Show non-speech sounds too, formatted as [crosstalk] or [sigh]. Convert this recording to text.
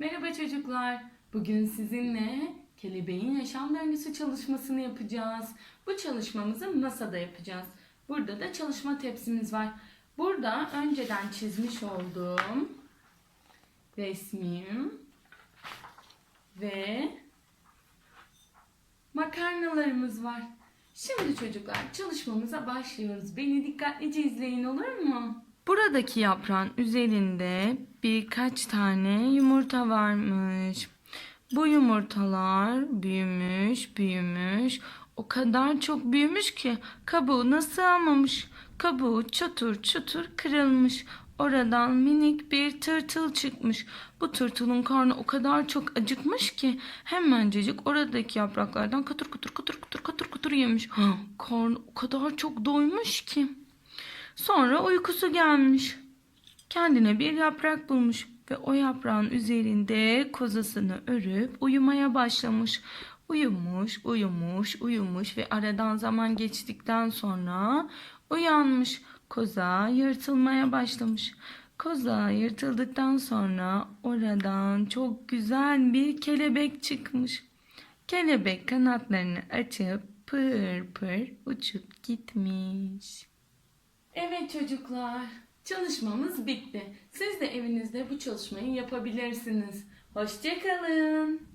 Merhaba çocuklar. Bugün sizinle kelebeğin yaşam döngüsü çalışmasını yapacağız. Bu çalışmamızı masada yapacağız. Burada da çalışma tepsimiz var. Burada önceden çizmiş olduğum resmim ve makarnalarımız var. Şimdi çocuklar çalışmamıza başlıyoruz. Beni dikkatlice izleyin olur mu? Buradaki yaprağın üzerinde birkaç tane yumurta varmış. Bu yumurtalar büyümüş, büyümüş. O kadar çok büyümüş ki kabuğuna sığamamış. Kabuğu çatır çutur kırılmış. Oradan minik bir tırtıl çıkmış. Bu tırtılın karnı o kadar çok acıkmış ki hemencecik oradaki yapraklardan katır kutur kutur kutur kutur kutur yemiş. [gasps] Karnı o kadar çok doymuş ki. Sonra uykusu gelmiş. Kendine bir yaprak bulmuş ve o yaprağın üzerinde kozasını örüp uyumaya başlamış. Uyumuş, uyumuş, uyumuş ve aradan zaman geçtikten sonra uyanmış. Koza yırtılmaya başlamış. Koza yırtıldıktan sonra oradan çok güzel bir kelebek çıkmış. Kelebek kanatlarını açıp pır pır uçup gitmiş. Evet çocuklar, çalışmamız bitti. Siz de evinizde bu çalışmayı yapabilirsiniz. Hoşçakalın.